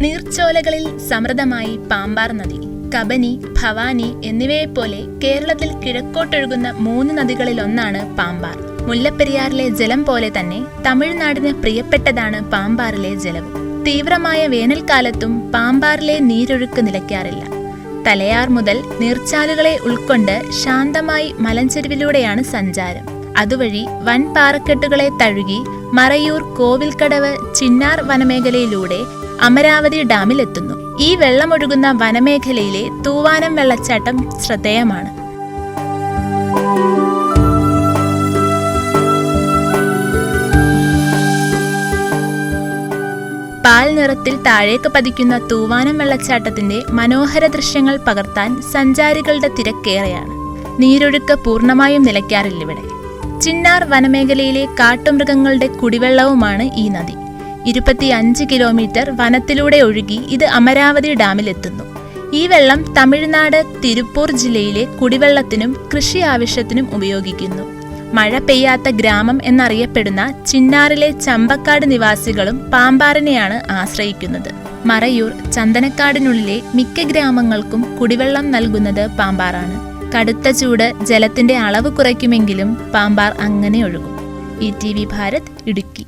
നീർച്ചോലകളിൽ സമൃദ്ധമായി പാമ്പാർ നദി കബനി ഭവാനി എന്നിവയെപ്പോലെ കേരളത്തിൽ കിഴക്കോട്ടൊഴുകുന്ന മൂന്ന് നദികളിലൊന്നാണ് പാമ്പാർ. മുല്ലപ്പെരിയാറിലെ ജലം പോലെ തന്നെ തമിഴ്നാടിന് പ്രിയപ്പെട്ടതാണ് പാമ്പാറിലെ ജലവും. തീവ്രമായ വേനൽക്കാലത്തും പാമ്പാറിലെ നീരൊഴുക്ക് നിലയ്ക്കാറില്ല. തലയാർ മുതൽ നീർച്ചാലുകളെ ഉൾക്കൊണ്ട് ശാന്തമായി മലഞ്ചെരുവിലൂടെയാണ് സഞ്ചാരം. അതുവഴി വൻ പാറക്കെട്ടുകളെ തഴുകി മറയൂർ കോവിൽക്കടവ് ചിന്നാർ വനമേഖലയിലൂടെ അമരാവതി ഡാമിലെത്തുന്നു. ഈ വെള്ളമൊഴുകുന്ന വനമേഖലയിലെ തൂവാനം വെള്ളച്ചാട്ടം ശ്രദ്ധേയമാണ്. പാൽ നിറത്തിൽ താഴേക്ക് പതിക്കുന്ന തൂവാനം വെള്ളച്ചാട്ടത്തിന്റെ മനോഹര ദൃശ്യങ്ങൾ പകർത്താൻ സഞ്ചാരികളുടെ തിരക്കേറെയാണ്. നീരൊഴുക്ക് പൂർണമായും നിലയ്ക്കാറില്ലിവിടെ. ചിന്നാർ വനമേഖലയിലെ കാട്ടുമൃഗങ്ങളുടെ കുടിവെള്ളവുമാണ് ഈ നദി. ഇരുപത്തിയഞ്ച് കിലോമീറ്റർ വനത്തിലൂടെ ഒഴുകി ഇത് അമരാവതി ഡാമിലെത്തുന്നു. ഈ വെള്ളം തമിഴ്നാട് തിരുപ്പൂർ ജില്ലയിലെ കുടിവെള്ളത്തിനും കൃഷി ആവശ്യത്തിനും ഉപയോഗിക്കുന്നു. മഴ പെയ്യാത്ത ഗ്രാമം എന്നറിയപ്പെടുന്ന ചിന്നാറിലെ ചമ്പക്കാട് നിവാസികളും പാമ്പാറിനെയാണ് ആശ്രയിക്കുന്നത്. മറയൂർ ചന്ദനക്കാടിനുള്ളിലെ മിക്ക ഗ്രാമങ്ങൾക്കും കുടിവെള്ളം നൽകുന്നത് പാമ്പാറാണ്. കടുത്ത ചൂട് ജലത്തിന്റെ അളവ് കുറയ്ക്കുമെങ്കിലും പാമ്പാർ അങ്ങനെ ഒഴുകും. E T V Bharat Idukki